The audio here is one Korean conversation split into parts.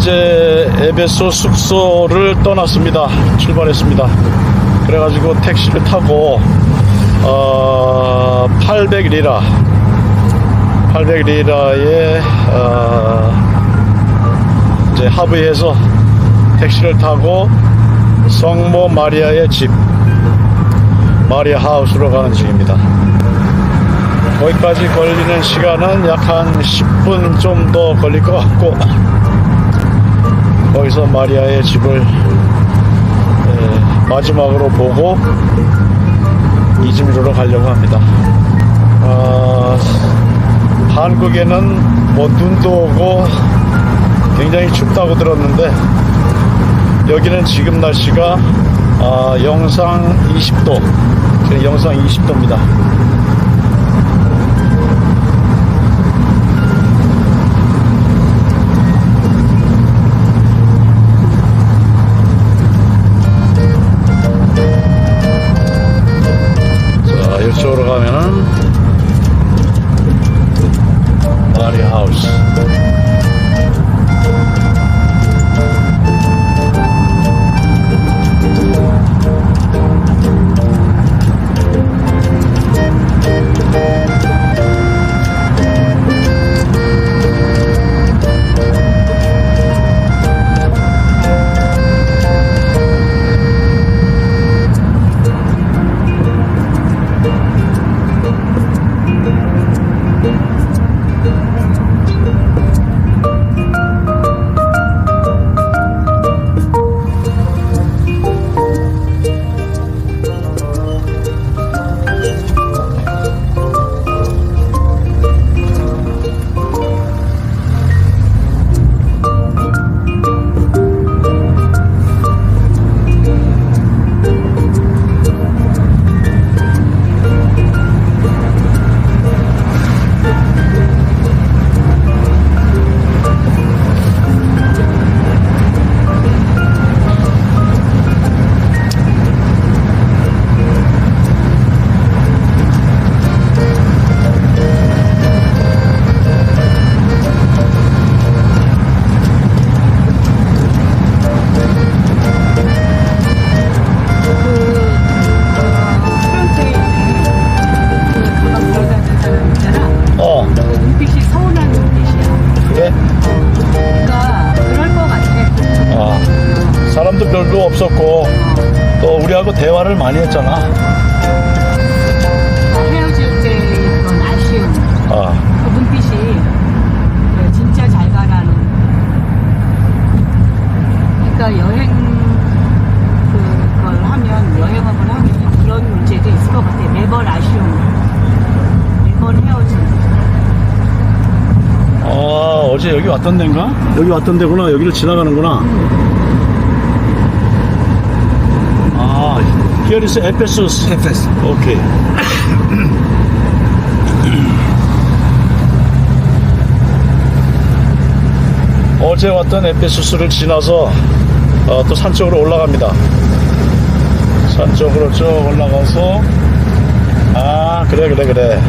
이제 에베소 숙소를 떠났습니다. 출발했습니다. 그래가지고 택시를 타고 어, 800리라 800리라에 어, 이제 하브에서 택시를 타고 성모 마리아의 집 마리아 하우스로 가는 중입니다. 거기까지 걸리는 시간은 약 한 10분 좀 더 걸릴 것 같고 거기서 마리아의 집을 에, 마지막으로 보고 이즈미르로 가려고 합니다. 아, 한국에는 뭐 눈도 오고 굉장히 춥다고 들었는데 여기는 지금 날씨가 아, 영상 20도, 지금 영상 20도입니다. 많이 했잖아. 헤어질 때 그런 아쉬움. 아, 그 눈빛이 그래, 진짜 잘 가라는. 그러니까 여행 그걸 하면 여행을 하면 그런 문제도 있을 것 같아. 매번 아쉬움. 매번 헤어짐. 아, 어제 여기 왔던 데인가? 여기 왔던 데구나. 여기를 지나가는구나. 아, here is Ephesus. Ephesus. 오케이. 어제 왔던 에페소스를 지나서 어, 또 산 쪽으로 올라갑니다. 산 쪽으로 쭉 올라가서 아 그래 그래 그래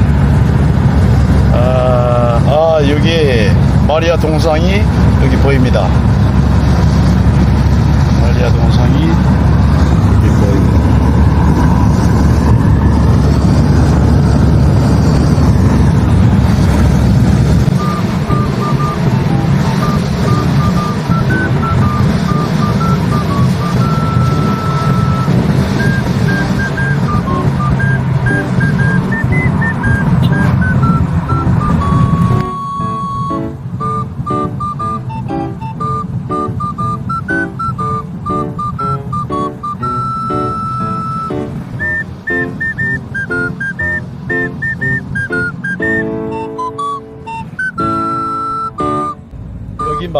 아, 아 여기 마리아 동상이 여기 보입니다. 마리아 동상이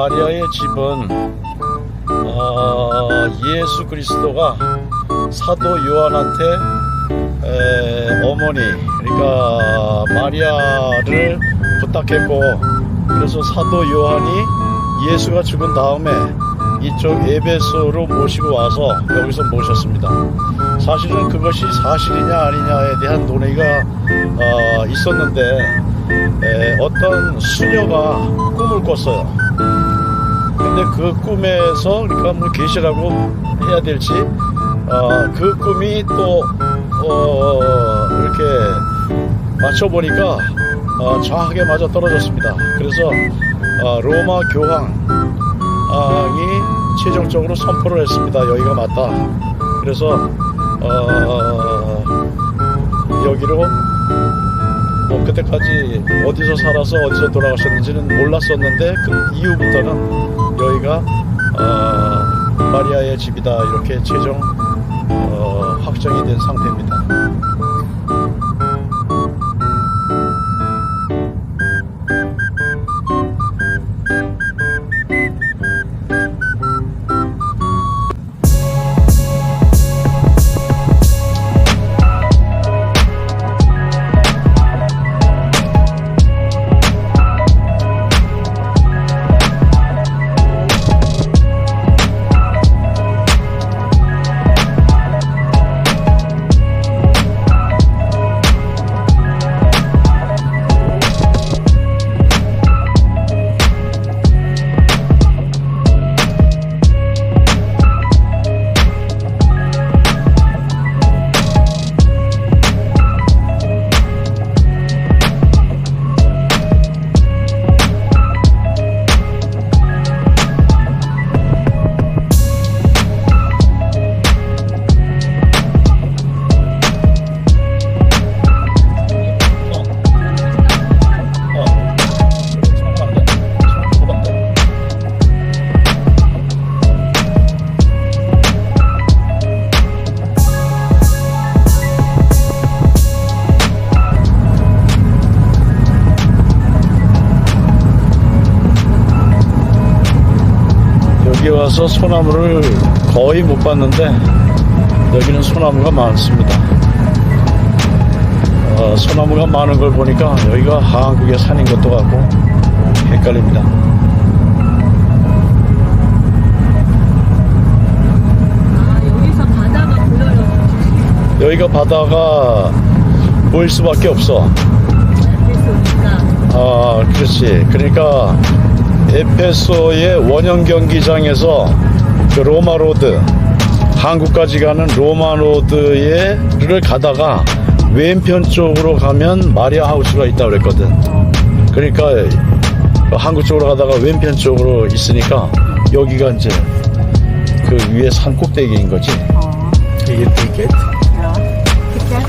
마리아의 집은 어, 예수 그리스도가 사도 요한한테 에, 어머니 그러니까 마리아를 부탁했고 그래서 사도 요한이 예수가 죽은 다음에 이쪽 에베소로 모시고 와서 여기서 모셨습니다. 사실은 그것이 사실이냐 아니냐에 대한 논의가 어, 있었는데 에, 어떤 수녀가 꿈을 꿨어요. 근데 그 꿈에서 그러니까 뭐 계시라고 해야 될지 어, 그 꿈이 또 어, 이렇게 맞춰 보니까 어, 정확하게 맞아 떨어졌습니다. 그래서 어, 로마 교황이 최종적으로 선포를 했습니다. 여기가 맞다. 그래서 어, 여기로 뭐 그때까지 어디서 살아서 어디서 돌아가셨는지는 몰랐었는데 그 이후부터는 여기가 어, 마리아의 집이다 이렇게 최종 어, 확정이 된 상태입니다. 와서 소나무를 거의 못 봤는데 여기는 소나무가 많습니다. 어, 소나무가 많은 걸 보니까 여기가 한국의 산인 것도 같고 헷갈립니다. 아, 여기서 바다가 보여요. 여기가 바다가 보일 수밖에 없어. 그러니까 아, 그렇지. 그러니까 에페소의 원형 경기장에서 그 로마 로드 한국까지 가는 로마 로드에를 가다가 왼편 쪽으로 가면 마리아 하우스가 있다 그랬거든. 그러니까 그 한국 쪽으로 가다가 왼편 쪽으로 있으니까 여기가 이제 그 위에 산 꼭대기인 거지. 어, 이게 티켓? 야, 티켓?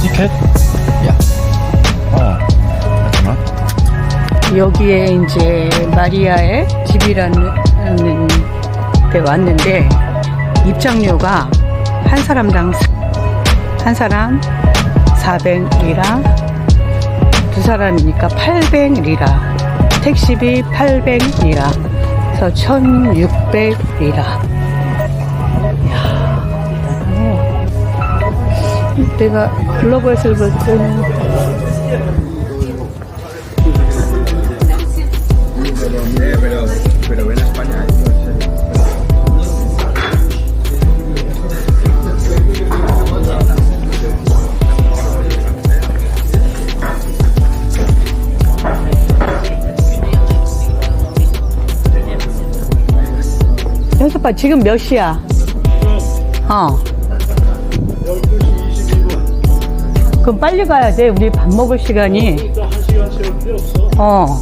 티켓? 여기에 이제 마리아의 집이라는 데 왔는데 입장료가 한 사람당 사- 한 사람 400리라 두 사람이니까 800리라 택시비 800리라 그래서 1600리라. 내가 글로벌에서 볼 때는 현수빠 지금 몇 시야? 어. 12시 22분. 그럼 빨리 가야 돼. 우리 밥 먹을 시간이. 어.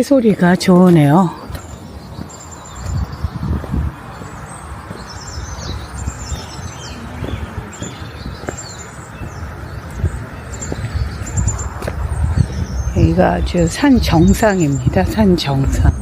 새소리가 좋으네요. 여기가 아주 산 정상입니다. 산 정상.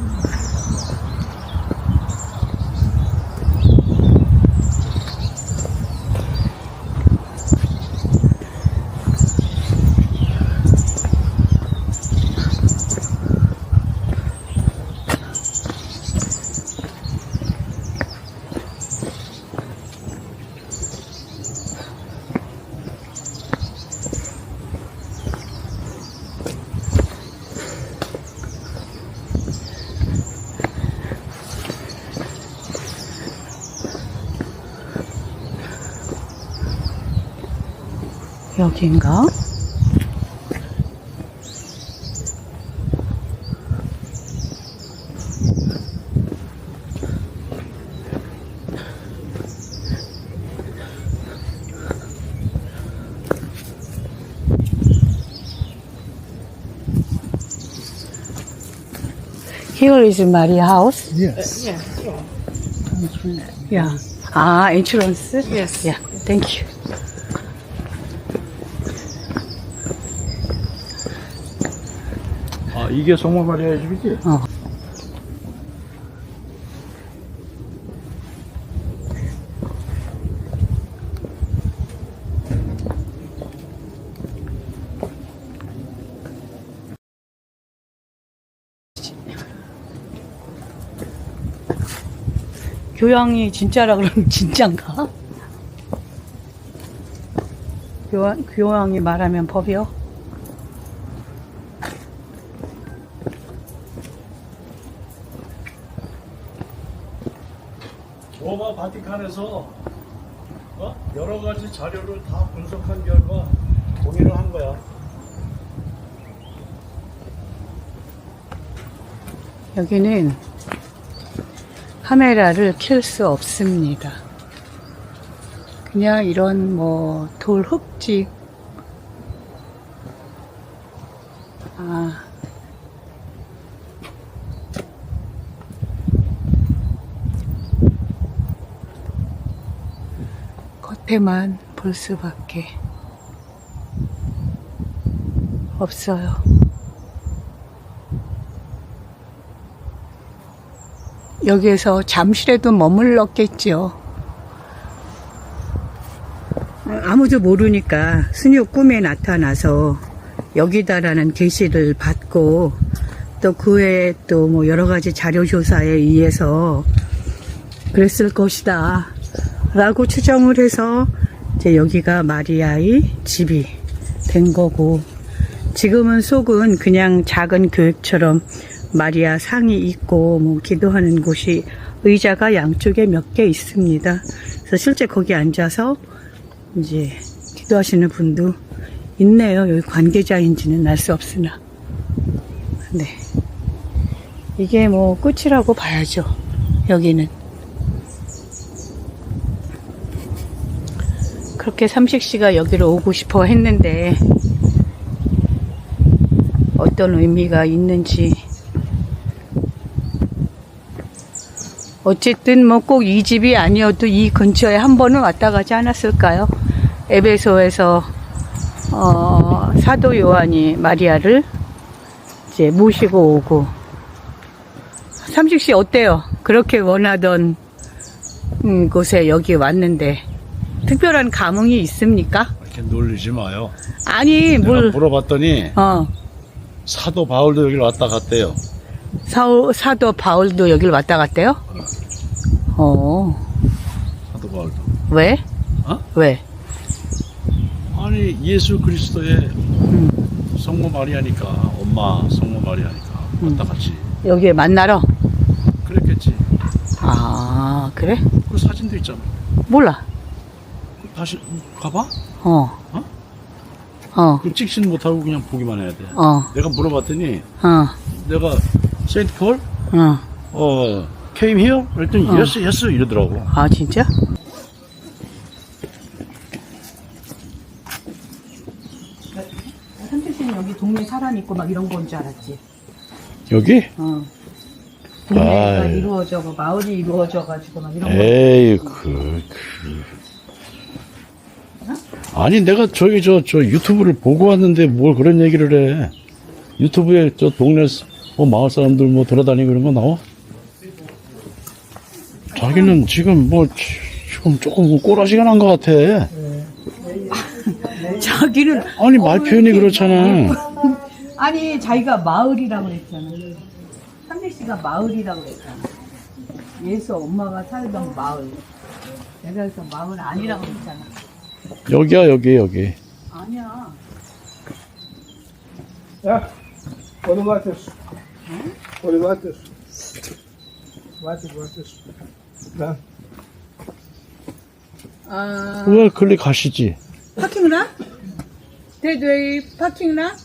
여긴가? Here is Maria house. Yes. Yeah. Ah, insurance. Yes. Yeah. Thank you. 이게 마리아의 집이지? 어. 교양이 진짜라 그러면 진짠가? 교양, 교양이 말하면 법이요? 로마 바티칸에서 어? 여러 가지 자료를 다 분석한 결과 동의를 한 거야. 여기는 카메라를 켤 수 없습니다. 그냥 이런 뭐 돌 흙집 겉에만 볼 수밖에 없어요. 여기에서 잠시라도 머물렀겠죠. 아무도 모르니까 수녀 꿈에 나타나서 여기다라는 계시를 받고 또그 외에 또 뭐 여러 가지 자료 조사에 의해서 그랬을 것이다. 라고 추정을 해서 이제 여기가 마리아의 집이 된 거고 지금은 속은 그냥 작은 교육처럼 마리아 상이 있고 뭐 기도하는 곳이 의자가 양쪽에 몇 개 있습니다. 그래서 실제 거기 앉아서 이제 기도하시는 분도 있네요. 여기 관계자인지는 알 수 없으나. 네. 이게 뭐 끝이라고 봐야죠. 여기는. 그렇게 삼식 씨가 여기로 오고 싶어 했는데 어떤 의미가 있는지 어쨌든 뭐 꼭 이 집이 아니어도 이 근처에 한 번은 왔다 가지 않았을까요? 에베소에서 어, 사도 요한이 마리아를 이제 모시고 오고 삼식 씨 어때요? 그렇게 원하던 음, 곳에 여기 왔는데 특별한 감흥이 있습니까? 이렇게 놀리지 마요. 아니 내가 뭘 물어봤더니 어, 사도 바울도 여기를 왔다 갔대요. 사도, 사도 바울도 여길 왔다 갔대요? 어, 사도 바울도. 왜? 어? 왜? 아니 예수 그리스도의 음. 성모 마리아니까 엄마 성모 마리아니까 왔다 갔지. 여기에 만나러? 그랬겠지. 아, 그래? 그 사진도 있잖아. 몰라. 그 다시 가봐. 어. 어? 어, 그 찍지는 못하고 그냥 보기만 해야 돼. 어, 내가 물어봤더니 어, 내가 세인트 폴 어. 어 came here 그랬더니 어. yes yes 이러더라고. 아, 진짜? 삼촌 씨는 여기 동네 사람 있고 막 이런 건 줄 알았지. 어. 여기? 동네가 아유. 이루어져, 마을이 이루어져 가지고 막 이런 거. 에이, 그, 그. 아니, 내가 저기 저, 저 유튜브를 보고 왔는데 뭘 그런 얘기를 해. 유튜브에 저 동네, 스- 뭐 마을 사람들 뭐 돌아다니고 그런 거 나와? 자기는 지금 뭐, 지- 지금 조금 꼬라지가 난 것 같아. 자기는 아니, 말 표현이 그렇잖아. 아니 자기가 마을이라고 그랬잖아. 상대 씨가 마을이라고 그랬잖아. 예수 엄마가 살던 마을. 내가 그래서 마을 아니라고 그랬잖아. 여기야, 여기, 여기. 아니야. Voor de waters. Voor de waters. Water, waters. Ja. 아왜 클릭하시지? 파킹라? 대도이 파킹라?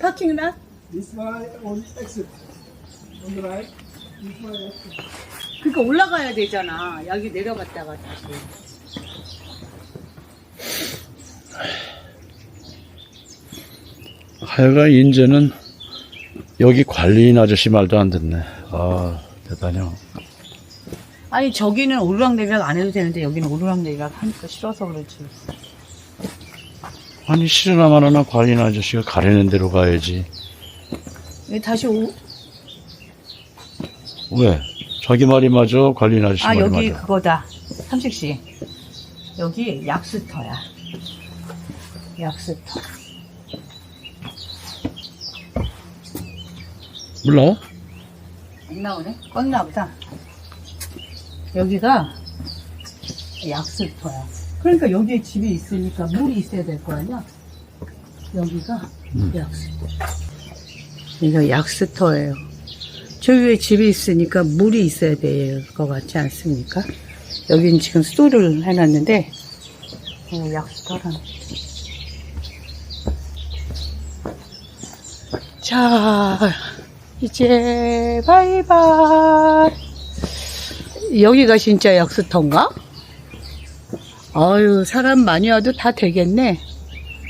파킹라? This way on exit. On the right. This way exit. 그러니까 올라가야 되잖아. 여기 내려갔다가 다시. 하여간 인제는 여기 관리인 아저씨 말도 안 듣네. 아, 대단해요. 아니 저기는 오르락내리락 안 해도 되는데 여기는 오르락내리락 하니까 싫어서 그렇지. 아니, 싫으나만 하나 관리인 아저씨가 가리는 대로 가야지. 여기 다시 오, 왜? 자기 말이 맞아? 관리인 아저씨 아 말이 여기 맞아? 그거다 삼식 씨 여기 약수터야 약수터 몰라? 안 나오네? 껐나 보다. 여기가 약수터야. 그러니까 여기에 집이 있으니까 물이 있어야 될 거 아니야? 여기가 약수터. 여기가 약수터예요. 저 위에 집이 있으니까 물이 있어야 될 것 같지 않습니까? 여기는 지금 수도를 해놨는데 어, 약수터라는 자 이제 바이바이 여기가 진짜 약수터인가? 아유 사람 많이 와도 다 되겠네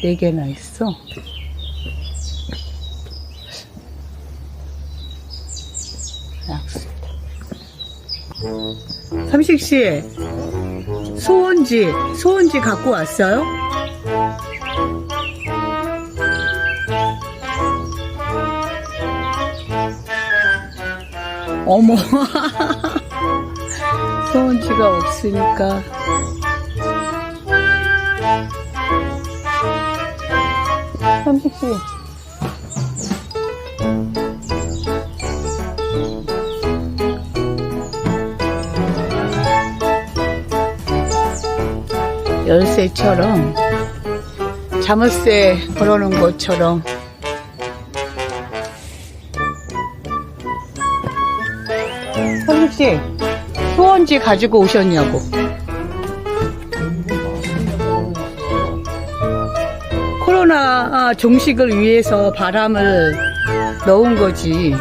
네 개나 있어 약수터 삼식씨 소원지 소원지 갖고 왔어요? 어머. 소원지가 없으니까. 삼식씨. 열쇠처럼 자물쇠 걸어놓은 것처럼 씨 소원지 가지고 오셨냐고. 코로나 아, 종식을 위해서 바람을 넣은 거지.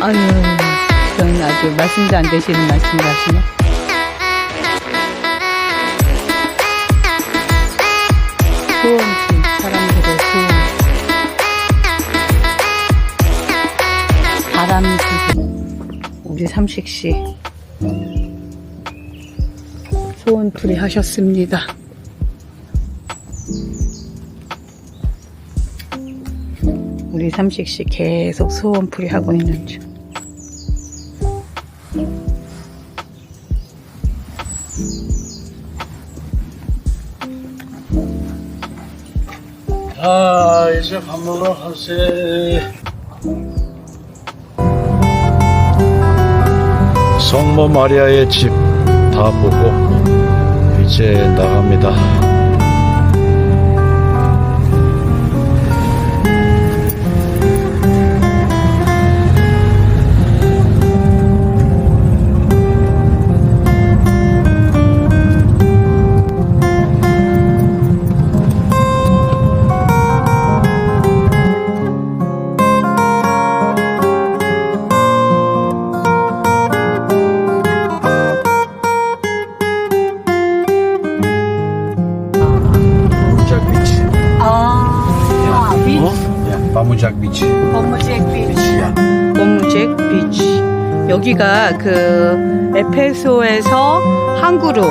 아유 그건 아주 말씀도 안 되시는 말씀을 하시네 우리 삼식씨. 소원풀이 하셨습니다. 우리 삼식씨 계속 소원풀이 하고 있는 중. 자, 이제 밥 먹으러 가세. 성모 마리아의 집 다 보고 이제 나갑니다. 여기가 그 에페소에서 항구로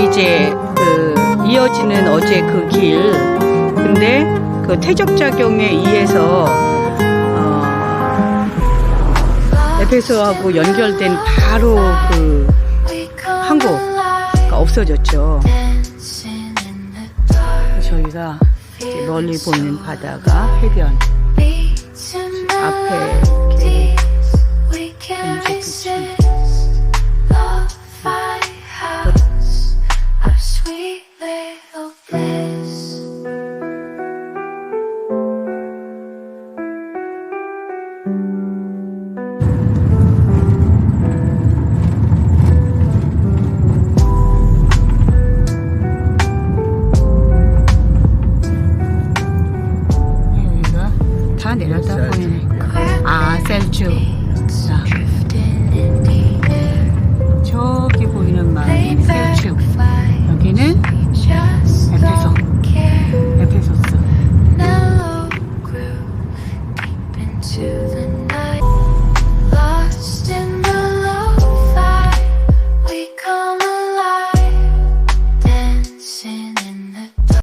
이제 그 이어지는 어제 그 길. 근데 그 태적 작용에 의해서 어, 에페소하고 연결된 바로 그 항구가 없어졌죠. 저희가 멀리 보이는 바다가 해변. 앞에